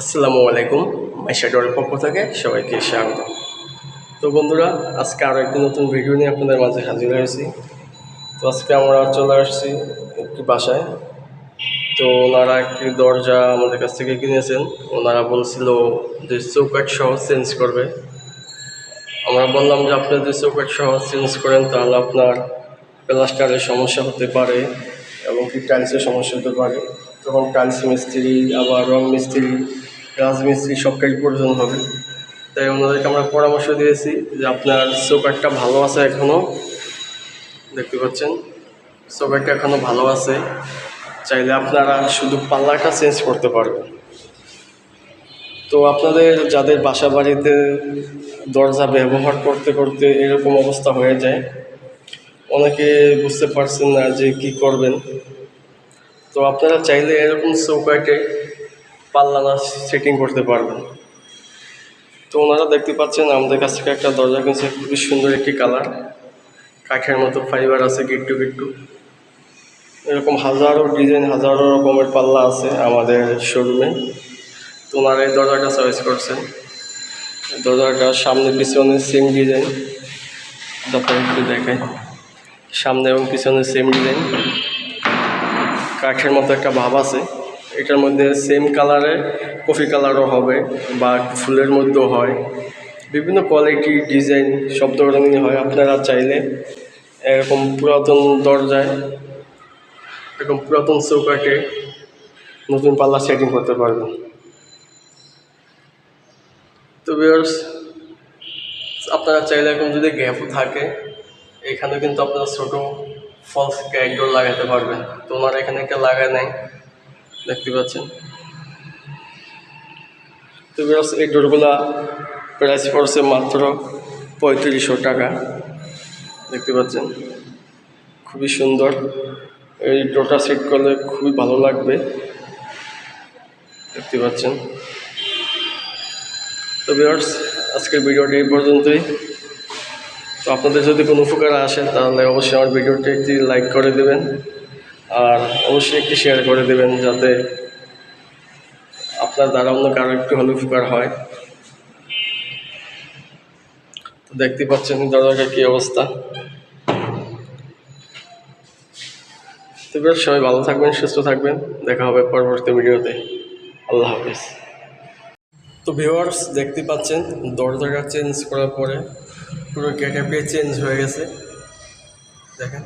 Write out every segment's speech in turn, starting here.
আসসালামু আলাইকুম মাইশাডোর পক্ষ থেকে সবাইকে স্বাগত। তো বন্ধুরা, আজকে আরও একটি নতুন ভিডিও নিয়ে আপনাদের মাঝে হাজির হয়েছি। তো আজকে আমরা চলে আসছি একটি বাসায়। তো ওনারা একটি দরজা আমাদের কাছ থেকে কিনেছেন। ওনারা বলছিল যে চৌকাট সহ চেঞ্জ করবে। আমরা বললাম যে আপনি যদি চৌকাট সহ চেঞ্জ করেন, তাহলে আপনার প্লাস্টারের সমস্যা হতে পারে এবং কি টাইলসের সমস্যা হতে পারে। তখন টাইলস মিস্ত্রি, আবার রং মিস্ত্রি রাজমিস্ত্রি সব কাজ প্রয়োজন হবে। তাই ওনাদেরকে আমরা পরামর্শ দিয়েছি যে আপনার চৌকাটটা ভালো আছে এখনও দেখতে পাচ্ছেন চৌকাটটা এখনও ভালো আছে। চাইলে আপনারা শুধু পাল্লাটা চেঞ্জ করতে পারবেন। তো আপনাদের যাদের বাসা বাড়িতে দরজা ব্যবহার করতে করতে এরকম অবস্থা হয়ে যায়, অনেকে বুঝতে পারছেন না যে কি করবেন। তো আপনারা চাইলে এরকম চৌকাটে পাল্লা না সেটিং করতে পারবেন। তো ওনারা দেখতে পাচ্ছেন, আমাদের কাছ থেকে একটা দরজা কিনছে, খুবই সুন্দর একটি কালার কাঠের মতো ফাইবার আছে গিট্টু গিট্টু এরকম হাজারো ডিজাইন হাজারো রকমের পাল্লা আছে আমাদের শোরুমে তো ওনারা এই দরজাটা চয়েস করছেন। দরজাটা সামনে পিছনে সেম ডিজাইন তারপরে একটু দেখাই। সামনে এবং পিছনে সেম ডিজাইন কাঠের মতো একটা ভাব আছে। এটার মধ্যে সেম কালারে কফি কালারও হবে বা ফুলের মধ্যেও হয়। বিভিন্ন কোয়ালিটি ডিজাইন সব ধরনেরই হয়। আপনারা চাইলে এরকম পুরাতন দরজায়, এরকম পুরাতন চৌকাটে নতুন পাল্লা সেটিং করতে পারবেন। তো বিয়ার্স আপনারা চাইলে এখন যদি গ্যাপও থাকে এখানে কিন্তু আপনারা ছোটো ফলস ক্যারেক্টর লাগাতে পারবেন। তো ওনারা এখানে একটা লাগায় নেয় দেখতে পাচ্ছেন। তো ভিউয়ার্স, এই ডোরগুলা প্রাইস পড়ছে মাত্র পঁয়ত্রিশশো টাকা। দেখতে পাচ্ছেন, খুবই সুন্দর। এই ডোরটা সেট করলে খুবই ভালো লাগবে। দেখতে পাচ্ছেন। তো ভিউয়ার্স, আজকের ভিডিওটি এই পর্যন্তই। তো আপনাদের যদি কোনো উপকার আসে, তাহলে অবশ্যই আমার ভিডিওটি একটি লাইক করে দেবেন। আর অবশ্যই একটি শেয়ার করে দেবেন যাতে আপনার দ্বারা অন্য কারও একটু হলে উপকার হয়। তো দেখতে পাচ্ছেন দরজাটার কী অবস্থা। তো সবাই ভালো থাকবেন, সুস্থ থাকবেন। দেখা হবে পরবর্তী ভিডিওতে। আল্লাহ হাফিজ। তো ভিউয়ার্স দেখতে পাচ্ছেন, দরজাটা চেঞ্জ করার পরে পুরো গেটআপে চেঞ্জ হয়ে গেছে। দেখেন।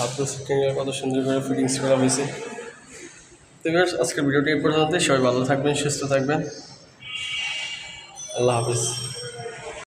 হাতে স্ক্রিনে কত সুন্দর করে ফিটিংস করা হয়েছে। তো আজকের ভিডিওটি এই পর্যন্ত সবাই ভালো থাকবেন, সুস্থ থাকবেন। আল্লাহ হাফিজ।